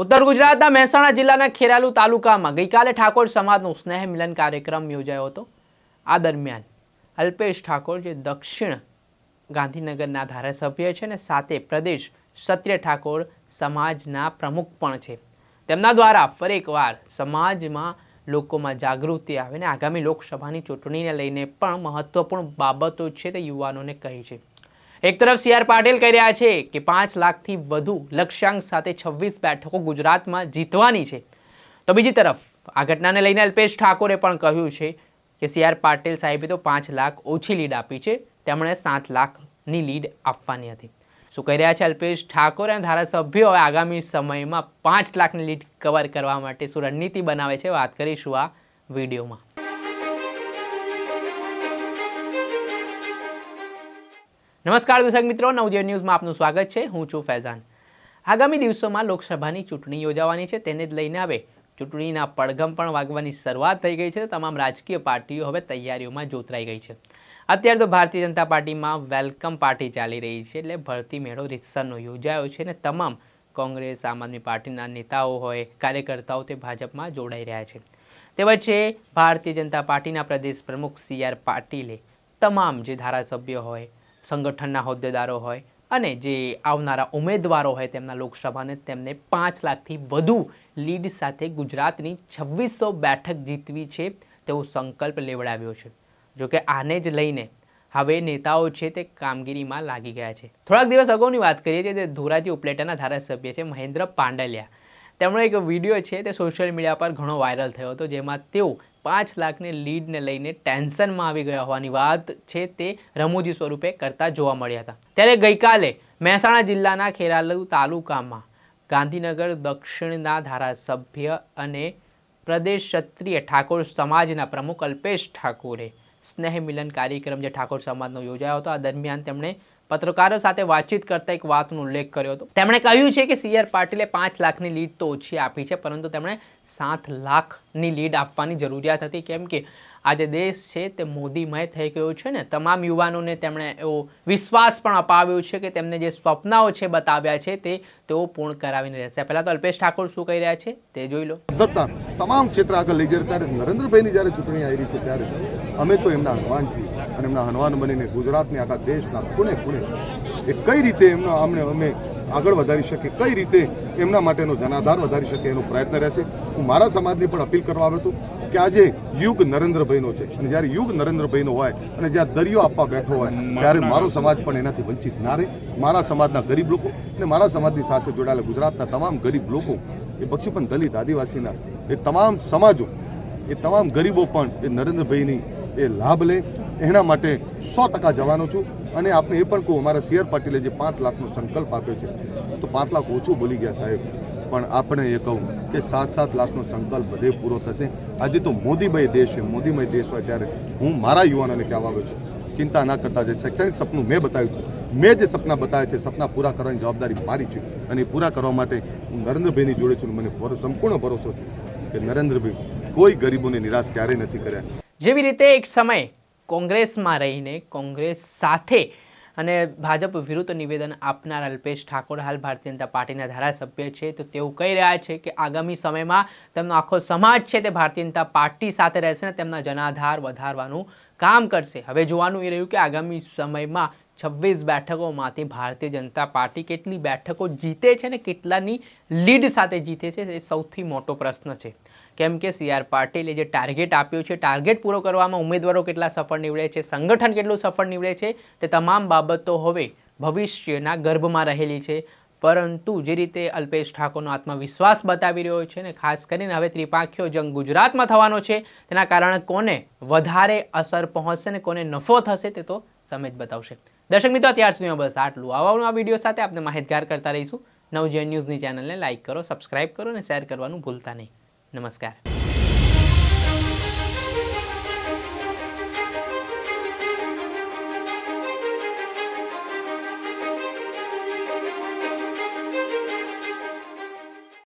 ઉત્તર ગુજરાતના મહેસાણા જિલ્લાના ખેરાલુ તાલુકામાં ગઈકાલે ઠાકોર સમાજનો સ્નેહ મિલન કાર્યક્રમ યોજાયો હતો. આ દરમિયાન અલ્પેશ ઠાકોર, જે દક્ષિણ ગાંધીનગરના ધારાસભ્ય છે ને, સાથે પ્રદેશ ક્ષત્રિય ઠાકોર સમાજના પ્રમુખ પણ છે. તેમના દ્વારા ફરી એકવાર સમાજમાં લોકોમાં જાગૃતિ આવે ને આગામી લોકસભાની ચૂંટણીને લઈને પણ મહત્વપૂર્ણ બાબતો છે તે યુવાનોને કહી છે. એક તરફ સી આર પાટીલ કહી રહ્યા છે કે પાંચ લાખથી વધુ લક્ષ્યાંક સાથે છવ્વીસ બેઠકો ગુજરાતમાં જીતવાની છે. તો બીજી તરફ, આ ઘટનાને લઈને અલ્પેશ ઠાકોરે પણ કહ્યું છે કે સી આર પાટીલ સાહેબે તો પાંચ લાખ ઓછી લીડ આપી છે. તેમણે સાત લાખની લીડ આપવાની હતી. શું કહી રહ્યા છે અલ્પેશ ઠાકોર અને ધારાસભ્યો? આગામી સમયમાં પાંચ લાખની લીડ કવર કરવા માટે શું રણનીતિ બનાવે છે? વાત કરીશું આ વિડીયોમાં. નમસ્કાર દર્શક મિત્રો નવજીવન ન્યૂઝમાં આપનું સ્વાગત છે. હું છું ફૈઝાન. આગામી દિવસોમાં લોકસભાની ચૂંટણી યોજાવાની છે, તેને જ લઈને હવે ચૂંટણીના પડઘમ પણ વાગવાની શરૂઆત થઈ ગઈ છે. તમામ રાજકીય પાર્ટીઓ હવે તૈયારીઓમાં જોતરાઈ ગઈ છે. અત્યારે તો ભારતીય જનતા પાર્ટીમાં વેલકમ પાર્ટી ચાલી રહી છે, એટલે ભરતી મેળો રીતસરનો યોજાયો છે અને તમામ કોંગ્રેસ, આમ આદમી પાર્ટીના નેતાઓ હોય, કાર્યકર્તાઓ તે ભાજપમાં જોડાઈ રહ્યા છે. તે વચ્ચે ભારતીય જનતા પાર્ટીના પ્રદેશ પ્રમુખ સી આર પાટીલે તમામ જે ધારાસભ્યો હોય સંગઠનના હોદ્દેદારો હોય અને જે આવનારા ઉમેદવારો હોય તેમના લોકસભાને તેમને પાંચ લાખથી વધુ લીડ સાથે ગુજરાતની છવ્વીસો બેઠક જીતવી છે તેવો સંકલ્પ લેવડાવ્યો છે. જોકે આને જ લઈને હવે નેતાઓ છે તે કામગીરીમાં લાગી ગયા છે. થોડાક દિવસ અગાઉની વાત કરીએ છીએ તે ધોરાજી ઉપલેટાના ધારાસભ્ય છે મહેન્દ્ર પાંડલિયા. તેમનો એક વીડિયો છે તે સોશિયલ મીડિયા પર ઘણો વાયરલ થયો હતો, જેમાં તેઓ પાંચ લાખની લીડને લઈને ટેન્શનમાં આવી ગયા હોવાની વાત છે તે રમૂજી સ્વરૂપે કરતા જોવા મળ્યા હતા. ત્યારે ગઈકાલે મહેસાણા જિલ્લાના ખેરાલુ તાલુકામાં ગાંધીનગર દક્ષિણના ધારાસભ્ય અને પ્રદેશ ક્ષત્રિય ઠાકોર સમાજના પ્રમુખ અલ્પેશ ઠાકોરે સ્નેહ મિલન કાર્યક્રમ જે ઠાકોર સમાજનો યોજાયો હતો, આ દરમિયાન તેમણે પત્રકારો સાથે વાતચીત કરતા એક વાતનો ઉલ્લેખ કર્યો હતો. તેમણે કહ્યું છે કે સી આર પાટીલે પાંચ લાખની લીડ તો ઓછી આપી છે, પરંતુ તેમણે સાત લાખની લીડ આપવાની જરૂરિયાત હતી. કેમ કે આ જે દેશ છે તે મોદીમય થઈ ગયો છે ને, તમામ યુવાનોને તેમણે એવો વિશ્વાસ પણ અપાવ્યો છે કે તેમને જે સ્વપ્નાઓ છે બતાવ્યા છે તે તેઓ પૂર્ણ કરાવીને રહેશે. પહેલાં તો અલ્પેશ ઠાકોર શું કહી રહ્યા છે તે જોઈ લો. તમામ ક્ષેત્ર આગળ લઈ જાય ત્યારે નરેન્દ્રભાઈની જ્યારે ચૂંટણી આવી છે ત્યારે અમે તો એમના હનુમાન છીએ અને એમના હનુમાન બનીને ગુજરાતની આખા દેશના ખૂણે ખૂણે એ કઈ રીતે એમનો અમને અમે આગળ વધારી શકીએ, કઈ રીતે એમના માટેનો જનાધાર વધારી શકે એનો પ્રયત્ન રહેશે? હું મારા સમાજની પણ અપીલ કરવા આવ્યો હતો કે આજે યુગ નરેન્દ્રભાઈનો છે અને જ્યારે યુગ નરેન્દ્રભાઈનો હોય અને જ્યાં દરિયો આપવા બેઠો હોય, ત્યારે મારો સમાજ પણ એનાથી વંચિત ના રહે. મારા સમાજના ગરીબ લોકો અને મારા સમાજની સાથે જોડાયેલા ગુજરાતના તમામ ગરીબ લોકો, એ બક્ષીપન દલિત, આદિવાસીના, એ તમામ સમાજો, એ તમામ ગરીબો પણ એ નરેન્દ્રભાઈની એ લાભ લે. એના માટે સો ટકા જવાનો છું અને આપણે એ પણ કહું, અમારા સીઆર પાટીલે જે પાંચ લાખનો સંકલ્પ આપ્યો છે, તો પાંચ લાખ ઓછું બોલી ગયા સાહેબ. પણ આપણે એ કહું કે સાત સાત લાખનો સંકલ્પ બધે પૂરો થશે. આજે તો મોદીભાઈ દેશ છે. મોદીમય દેશ હોય ત્યારે હું મારા યુવાનોને કહેવા આવ્યો છું. ચિંતા ના કરતા જે શૈક્ષણિક સપનું મેં બતાવ્યું છે. મેં જે સપના બતાવ્યા છે સપના પૂરા કરવાની જવાબદારી મારી છે અને પૂરા કરવા માટે હું નરેન્દ્રભાઈની જોડે છું મને સંપૂર્ણ ભરોસો છે કે નરેન્દ્રભાઈ કોઈ ગરીબોને નિરાશ ક્યારેય નથી કર્યા. જેવી રીતે એક સમય કોંગ્રેસમાં રહીને કોંગ્રેસ સાથે અને ભાજપ વિરુદ્ધ નિવેદન આપનાર અલ્પેશ ઠાકોર હાલ ભારતીય જનતા પાર્ટીના ધારાસભ્ય છે. તો તેઓ કહી રહ્યા છે કે આગામી સમયમાં તેમનો આખો સમાજ છે તે ભારતીય જનતા પાર્ટી સાથે રહેશે અને તેમના જનાધાર વધારવાનું કામ કરશે. હવે જોવાનું એ રહ્યું કે આગામી સમયમાં છવ્વીસ બેઠકોમાંથી ભારતીય જનતા પાર્ટી કેટલી બેઠકો જીતે છે ને કેટલાની લીડ સાથે જીતે છે એ સૌથી મોટો પ્રશ્ન છે. કેમ કે સી આર પાટીલે જે ટાર્ગેટ આપ્યું છે, ટાર્ગેટ પૂરો કરવામાં ઉમેદવારો કેટલા સફળ નીવડે છે, સંગઠન કેટલું સફળ નીવડે છે, તે તમામ બાબતો હવે ભવિષ્યના ગર્ભમાં રહેલી છે. પરંતુ જે રીતે અલ્પેશ ઠાકોરનો આત્મવિશ્વાસ બતાવી રહ્યો છે ને ખાસ કરીને હવે ત્રિપાંખીઓ જંગ ગુજરાતમાં થવાનો છે, તેના કારણે કોને વધારે અસર પહોંચશે ને કોને નફો થશે તે તો સમય જ બતાવશે. દર્શક મિત્રો, અત્યાર સુધી બસ આટલું. આવવાનું આ વીડિયો સાથે આપણે માહિતગાર કરતા રહીશું. નવજીવન ન્યૂઝની ચેનલને લાઇક કરો સબસ્ક્રાઇબ કરો અને શેર કરવાનું ભૂલતા નહીં. નમસ્કાર.